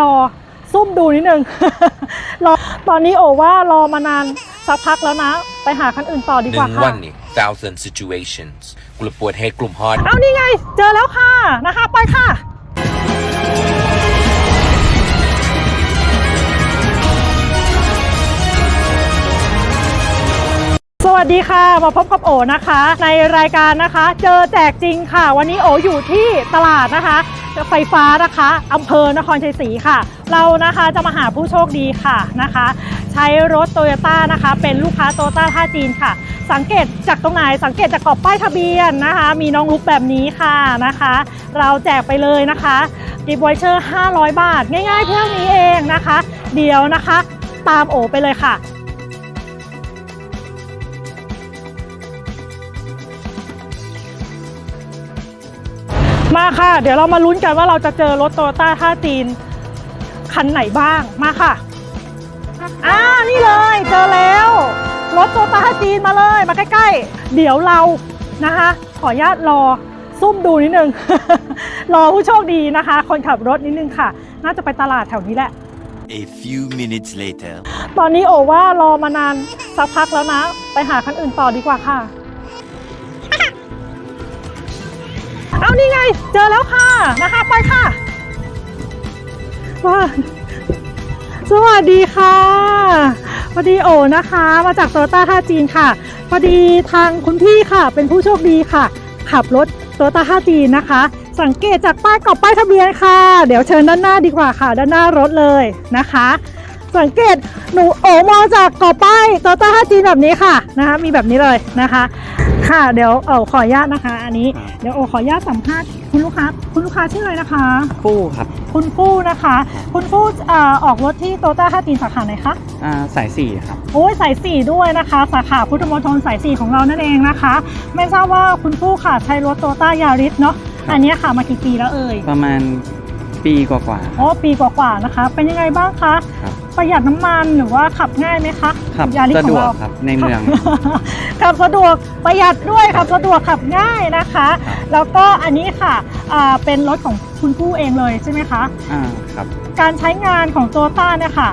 รอซุ่มดูนิดนึง รอตอนนี้โอว่ารอมานานสักพักแล้วนะ ไปหาคันอื่นต่อดีหกว่านึ่งค่ะวันนี่ thousand situations กลุ่มปวดให้กลุ่มฮอตเอานี่ไง เจอแล้วค่ะนะคะ ไปค่ะ วัสดีค่ะ มาพบกับโอนะคะ ในรายการนะคะ เจอแจกจริงค่ะ วันนี้โออยู่ที่ตลาดนะคะ ไฟฟ้านะคะอำเภอนครชัยศรีค่ะ เรานะคะจะมาหาผู้โชคดีค่ะนะคะ ใช้รถโตโยต้านะคะ เป็นลูกค้าโตโยต้าท่าจีนค่ะ สังเกตจากตรงไหนสังเกตจากกรอบป้ายทะเบียนนะคะ มีน้องลุกแบบนี้ค่ะนะคะ เราแจกไปเลยนะคะกิฟต์วอเชอร์500 บาท ง่ายๆเท่านี้เองนะคะ เดี๋ยวนะคะ ตามโอไปเลยค่ะ มาค่ะ เดี๋ยวเรามาลุ้นกันว่าเราจะเจอรถโตโยต้าท่าจีน คันไหนบ้างมาค่ะอ่านี่เลยเจอแล้ว รถโตโยต้าท่าจีนมาเลยมาใกล้ๆ เดี๋ยวเรานะคะ ขออนุญาตรอซุ่มดูนิดนึง รอผู้โชคดีนะคะ คนขับรถนิดนึงค่ะ น่าจะไปตลาดแถวนี้แหละ A few minutes later. ตอนนี้โอว่ารอมานานสักพักแล้วนะ ไปหาคันอื่นต่อดีกว่าค่ะ นี่ไง เจอแล้วค่ะนะคะไปค่ะว้าสวัสดีค่ะพอดีโอนะคะ มาจากโตโยต้าท่าจีนค่ะพอดีทางคุณพี่ค่ะ เป็นผู้โชคดีค่ะ ขับรถโตโยต้าท่าจีนนะคะ สังเกตจากป้ายกรอบป้ายทะเบียนค่ะ เดี๋ยวเชิญด้านหน้าดีกว่าค่ะ ด้านหน้ารถเลยนะคะ สังเกตหนูโอมองจากกอบป้ายโตโต้ห้าจีนแบบนี้ค่ะนะคะ มีแบบนี้เลยนะคะ ค่ะเดี๋ยวเออขออนุญาตนะคะ อันนี้เดี๋ยวโอขออนุญาตสัมภาษณ์คุณลูกค้าคุณลูกค้าชื่ออะไรนะคะ ฟู่ครับ คุณฟู่นะคะ คุณฟู่เอ่อออกรถที่โตต้าห้าจีนสาขาไหนคะอ่าสายสี่ครับ โอ้ยสายสี่ด้วยนะคะ สาขาพุทธมณฑลสายสี่ของเรานั่นเองนะคะ ไม่ทราบว่าคุณฟู่ค่ะใช้รถโตต้ายาริสเนาะครับอันเนี้ยค่ะมากี่ปีแล้วเอ่ยประมาณปีกว่าอ๋อปีกว่าๆนะคะ เป็นยังไงบ้างคะ ครับ ประหยัดน้ำมันหรือว่าขับง่ายไหมคะๆขับยาริสสะขอดงวกเราครับในเมือง ขับสะดวกประหยัดด้วยขับสะดวกขับง่ายนะคะ ครับ แล้วก็อันนี้ค่ะอ่าเป็นรถของคุณผู้เองเลยใช่ไหมคะ อ่าครับ การใช้งานของโตต้าเนี่ยค่ะ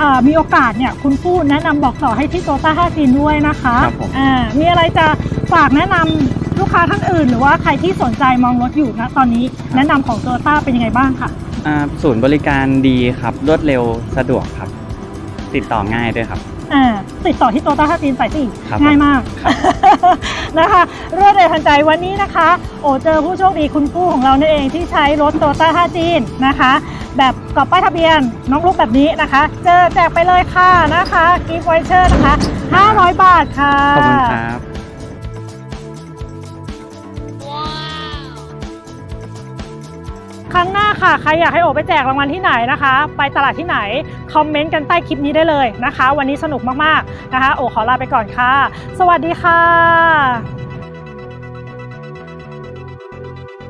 อ่ามีโอกาสเนี่ยคุณผู้แนะนำบอกต่อให้ที่โตต้าห้าจีนด้วยนะคะครับผม อ่ามีอะไรจะฝากแนะนำลูกค้าท่านอื่น หรือว่าใครที่สนใจมองรถอยู่นะตอนนี้แนะนำของโตต้าเป็นยังไงบ้างค่ะ อ่าศูนย์บริการดีครับรวดเร็วสะดวกครับ ติดต่อง่ายด้วยครับ อ่าติดต่อที่โตต้าท่าจีนสายสี่ครับง่ายมากครับนะคะรวดเร็วทันใจวันนี้นะคะ โอเจอผู้โชคดีคุณผู้ของเรานั่นเองที่ใช้รถโตต้าท่าจีนนะคะ แบบกรอบป้ายทะเบียนน้องลูกแบบนี้นะคะ เจอแจกไปเลยค่ะนะคะกิฟต์ไวเชอร์นะคะ 500 บาทค่ะขอบคุณครับ ครั้งหน้าค่ะ ใครอยากให้โอไปแจกรางวัลที่ไหนนะคะ ไปตลาดที่ไหน คอมเมนต์กันใต้คลิปนี้ได้เลยนะคะ วันนี้สนุกมากๆนะคะ โอขอลาไปก่อนค่ะ สวัสดีค่ะ